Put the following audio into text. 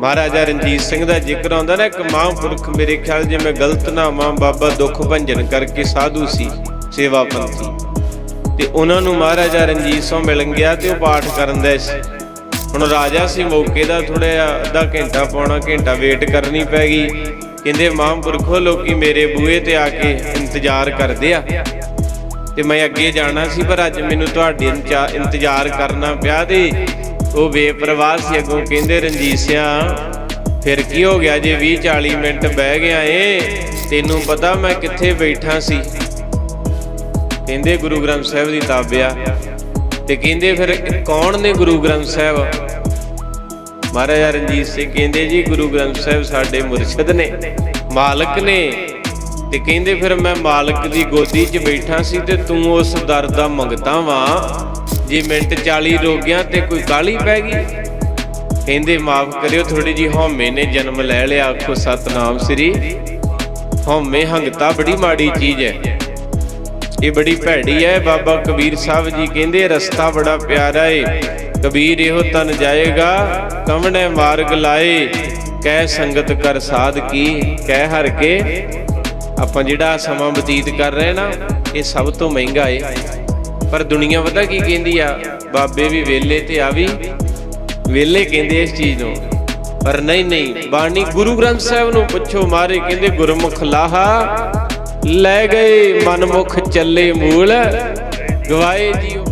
ਮਹਾਰਾਜਾ ਰਣਜੀਤ ਸਿੰਘ ਦਾ ਜ਼ਿਕਰ ਆਉਂਦਾ ਨਾ, ਇੱਕ ਮਹਾਂਪੁਰਖ ਮੇਰੇ ਖਿਆਲ ਜੇ ਗਲਤ ਨਾ ਮਾਂ ਬਾਬਾ ਦੁੱਖ ਭੰਜਨ ਕਰਕੇ ਸਾਧੂ ਸੀ ਸੇਵਾ ਪੰਥੀ ਤੇ ਉਹਨਾਂ ਨੂੰ ਮਹਾਰਾਜਾ ਰਣਜੀਤ ਸਿੰਘ ਮਿਲਣ ਗਿਆ ਤੇ ਉਹ ਪਾਠ ਕਰਨ ਦਾ ਸੀ। ਹੁਣ ਰਾਜਾ ਸੀ, ਮੌਕੇ ਦਾ ਥੋੜਾ ਜਿਹਾ ਅੱਧਾ ਘੰਟਾ ਪੌਣਾ ਘੰਟਾ ਵੇਟ ਕਰਨੀ ਪੈ ਗਈ। ਕਹਿੰਦੇ, ਮਹਾਂਪੁਰਖੋ ਲੋਕੀ ਮੇਰੇ ਬੂਹੇ ਤੇ ਆ ਕੇ ਇੰਤਜ਼ਾਰ ਕਰਦੇ ਆ। ਤੇ ਮੈਂ ਅੱਗੇ ਜਾਣਾ ਸੀ, ਪਰ ਅੱਜ ਮੈਨੂੰ ਤੁਹਾਡੇ ਇੰਚਾ- ਇੰਤਜ਼ਾਰ ਕਰਨਾ ਪਿਆ ਤੇ ਉਹ ਬੇਪਰਵਾਹ ਸੀ, ਅੱਗੋਂ ਕਹਿੰਦੇ, ਰਣਜੀਤ ਸਿਆ, ਫਿਰ ਕੀ ਹੋ ਗਿਆ ਜੇ 20 40 ਮਿੰਟ ਬਹਿ ਗਿਆ ਏ? ਤੈਨੂੰ ਪਤਾ ਮੈਂ ਕਿੱਥੇ ਬੈਠਾ ਸੀ? ਕਹਿੰਦੇ, ਗੁਰੂ ਗ੍ਰੰਥ ਸਾਹਿਬ ਦੀ ਤਾਬਿਆ। ਤੇ ਕਹਿੰਦੇ, ਫਿਰ ਕੌਣ ਨੇ ਗੁਰੂ ਗ੍ਰੰਥ ਸਾਹਿਬ? ਮਹਾਰਾਜਾ ਰਣਜੀਤ ਸਿੰਘ ਕਹਿੰਦੇ, ਜੀ, ਗੁਰੂ ਗ੍ਰੰਥ ਸਾਹਿਬ ਸਾਡੇ ਮੁਰਸ਼ਿਦ ਨੇ, ਮਾਲਕ ਨੇ। ਤੇ ਕਹਿੰਦੇ, ਫਿਰ ਮੈਂ ਮਾਲਕ ਦੀ ਗੋਦੀ 'ਚ ਬੈਠਾ ਸੀ ਤੇ ਤੂੰ ਉਸ ਦਰ ਦਾ ਮੰਗਤਾ ਵਾਂ। ਜੇ ਮਿੰਟ 40 ਰੋਗਿਆਂ ਤੇ ਕੋਈ ਕਾਲੀ ਪੈ ਗਈ। ਕਹਿੰਦੇ, ਮਾਫ ਕਰਿਓ ਥੋੜੀ ਜੀ ਹਉਮੈ ਨੇ ਜਨਮ ਲੈ ਲਿਆ। ਆਖੋ, ਸਤਨਾਮ ਸ੍ਰੀ। ਹਉਮੈ ਹੰਗਤਾ ਬੜੀ ਮਾੜੀ ਚੀਜ਼ ਹੈ। ਇਹ ਬੜੀ ਭੈੜੀ ਹੈ। ਬਾਬਾ ਕਬੀਰ ਸਾਹਿਬ ਜੀ ਕਹਿੰਦੇ, ਰਸਤਾ ਬੜਾ ਪਿਆਰਾ ਏ। ਕਬੀਰ ਇਹੋ ਤਨ ਜਾਏਗਾ, ਕਵਣੈ ਮਾਰਗ ਲਾਏ? ਕਹਿ ਸੰਗਤ ਕਰ ਸਾਧ ਕੀ, ਕਹਿ ਹਰ ਕੇ। ਆਪਾਂ ਜਿਹੜਾ ਸਮਾਂ ਬਤੀਤ ਕਰ ਰਹੇ ਨਾ, ਇਹ ਸਭ ਤੋਂ ਮਹਿੰਗਾ ਏ। ਪਰ ਦੁਨੀਆ ਪਤਾ ਕੀ ਕਹਿੰਦੀ ਆ? ਬਾਬੇ ਵੀ ਵੇਲੇ ਤੇ ਆ ਵੀ ਵੇਲੇ ਕਹਿੰਦੇ ਇਸ ਚੀਜ਼ ਨੂੰ। ਪਰ ਨਹੀਂ ਨਹੀਂ, ਬਾਣੀ ਗੁਰੂ ਗ੍ਰੰਥ ਸਾਹਿਬ ਨੂੰ ਪੁੱਛੋ ਮਾਰੇ ਕਹਿੰਦੇ, ਗੁਰਮੁਖ ਲਾਹਾ, ਲੈ ਗਏ ਮਨਮੁਖ ਚੱਲੇ ਮੂਲ, ਗਵਾਏ ਜੀਓ